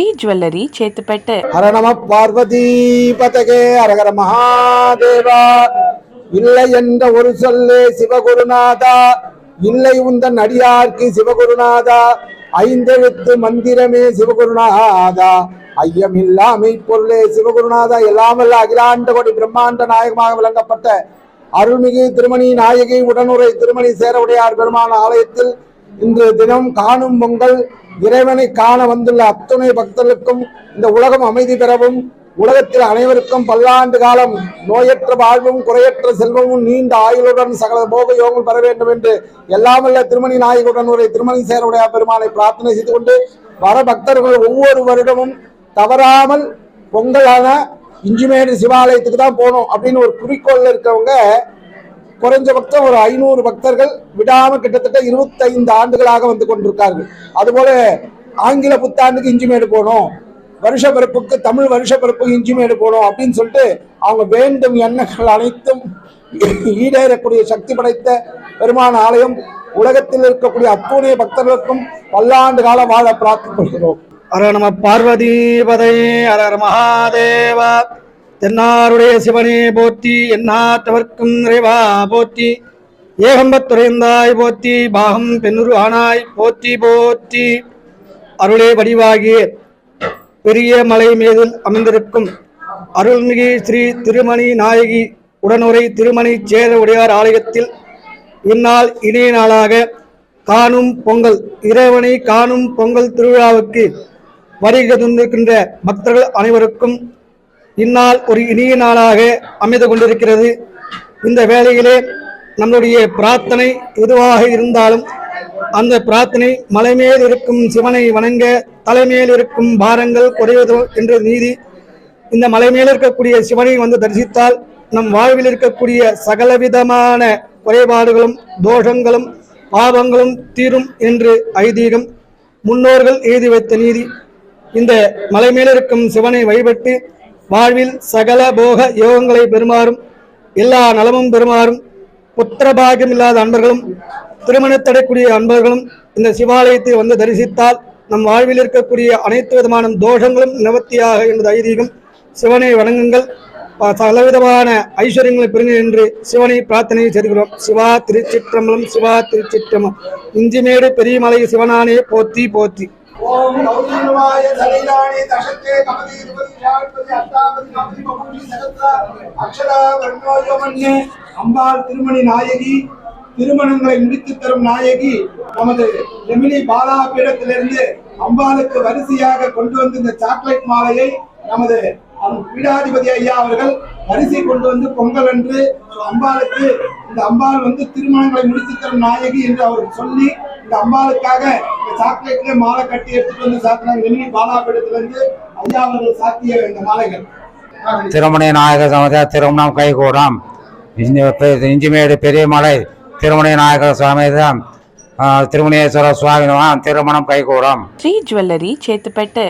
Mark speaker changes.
Speaker 1: Shri jewellery
Speaker 2: చేతిపెట్టే హర నమ పార్వతీ పతకే హరహర இல்லை என்ற ஒரு சொல்லே சிவகுருநாதா. இல்லை உந்தன் அடியார்க்கு சிவகுருநாதா. ஐந்தெழுத்து மந்திரமே சிவகுருநாதா. ஐயம் இல்லாமை பொருளே சிவகுருநாதா. எல்லாமல்ல அகிலாண்ட கோடி பிரம்மாண்ட நாயகமாக விளங்கப்பட்ட அருள்மிகு திருமணி நாயகி உடனுரை திருமணி சேரவுடையார் பெருமான ஆலயத்தில் இன்று தினம் காணும் பொங்கல் இறைவனை காண வந்துள்ள அத்துணை பக்தர்களுக்கும் இந்த உலகம் அமைதி பெறவும் உலகத்தில் அனைவருக்கும் பல்லாண்டு காலம் நோயற்ற வாழ்வும் குறையற்ற செல்வமும் நீண்ட ஆயுளுடன் சகல போக யோகம் பெற வேண்டும் என்று எல்லாமல்ல திருமணி நாயகுடன் ஒரு திருமணி சேருடைய பெருமானை பிரார்த்தனை செய்து கொண்டு வர பக்தர்கள் ஒவ்வொரு வருடமும் தவறாமல் பொங்கலான இஞ்சிமேடு சிவாலயத்துக்கு தான் போகணும் அப்படின்னு ஒரு குறிக்கோள்ல இருக்கவங்க குறைஞ்சபட்சம் ஒரு ஐநூறு பக்தர்கள் விடாம கிட்டத்தட்ட இருபத்தைந்து ஆண்டுகளாக வந்து கொண்டிருக்கார்கள். அதுபோல ஆங்கில புத்தாண்டுக்கு இஞ்சிமேடு போகணும் வருஷ பிறப்புக்கு தமிழ் வருஷ பிறப்புக்கு இஞ்சிமேடு போகணும் அப்படின்னு சொல்லிட்டு அவங்க வேண்டும் எண்ணங்கள் அனைத்தும் ஈடேறக்கூடிய சக்தி படைத்த பெருமான ஆலயம் உலகத்தில் இருக்கக்கூடிய அத்துணைய பக்தர்களுக்கும் பல்லாண்டு காலம் வாழ பிரார்த்தப்படுகிறோம்
Speaker 3: ஹர நம பார்வதி பதை அர மகாதேவா. தென்னாருடைய சிவனே போற்றி என்னாத்தவர்க்கும் நிறைவா போற்றி. ஏகம்பத்துறைந்தாய் போற்றி பாகம் பெண்ணுரு ஆனாய் போற்றி போற்றி. அருளே வடிவாகிய பெரிய மலை மீதில் அமைந்திருக்கும் அருள்மிகு ஸ்ரீ திருமணி நாயகி உடனுரை திருமணி சேர உடையார் ஆலயத்தில் இந்நாள் இணைய நாளாக காணும் பொங்கல் இறைவனை காணும் பொங்கல் திருவிழாவுக்கு வருகை தந்திருக்கின்ற பக்தர்கள் அனைவருக்கும் இந்நாள் ஒரு இனிய நாளாக அமைந்து கொண்டிருக்கிறது. இந்த வேளையிலே நம்முடைய பிரார்த்தனை எதுவாக இருந்தாலும் அந்த பிரார்த்தனை மலைமேல் இருக்கும் சிவனை வணங்க தலைமேல் இருக்கும் பாரங்கள் குறைவது என்ற நீதி இந்த மலை மேல் இருக்கக்கூடிய சிவனை வந்து தரிசித்தால் நம் வாழ்வில் இருக்கக்கூடிய சகலவிதமான குறைபாடுகளும் தோஷங்களும் பாவங்களும் தீரும் என்று ஐதீகம் முன்னோர்கள் எழுதி வைத்த நீதி. இந்த மலை மேல் இருக்கும் சிவனை வழிபட்டு வாழ்வில் சகல போக யோகங்களை பெறுமாறும் எல்லா நலமும் பெறுமாறும் புத்திரபாகியம் இல்லாத அன்பர்களும் திருமணத்தடைக்கூடிய அன்பர்களும் இந்த சிவாலயத்தை வந்து தரிசித்தால் நம் வாழ்வில் இருக்கக்கூடிய அனைத்து விதமான தோஷங்களும் நிவர்த்தியாக என்பது ஐதீகம் சிவனை வணங்குங்கள். ப- ஐஸ்வர்யங்களை பெறுங்க என்று சிவனை பிரார்த்தனை செய்கிறோம் சிவா திருச்சிற்றம்பலம் சிவா திருச்சிற்றம்பலம். இஞ்சிமேடு பெரியமலை சிவனானே போத்தி போத்தி
Speaker 2: ஓம் கௌரீனமாய சரைலானே தசத்தே கமதி இருபதி ஞானபதி அஷ்டாபதி கமதி பகுதி சகத்ரா அக்ஷரா வர்ணோயமன்யே அம்பாள் திருமணி நாயகி திருமணங்களை முடித்து தரும் நாயகி நமது ஜெமினி பாலா பீடத்திலிருந்து அம்பாளுக்கு வரிசையாக கொண்டு வந்து இந்த சாக்லேட் மாலையை நமது பீடாதிபதி ஐயா அவர்கள் அரிசி கொண்டு வந்து பொங்கல் அன்று அம்பாளுக்கு இந்த அம்பாள் வந்து திருமணங்களை முடித்து தரும் நாயகி என்று அவர் சொல்லி இந்த அம்பாளுக்காக இந்த சாக்லேட்ல மாலை கட்டி எடுத்துட்டு வந்து சாத்தினாங்க வெளியே பாலாபுரத்துல இருந்து ஐயா அவர்கள் சாத்திய இந்த மாலைகள்.
Speaker 4: திருமண நாயக சமத திருமணம் கைகூடம். இஞ்சிமேடு பெரியமலை திருமண நாயக சமேதம் திருமணேஸ்வர சுவாமிதான் திருமணம் கைகூடம்.
Speaker 1: ஸ்ரீ ஜுவல்லரி சேத்துப்பட்டு.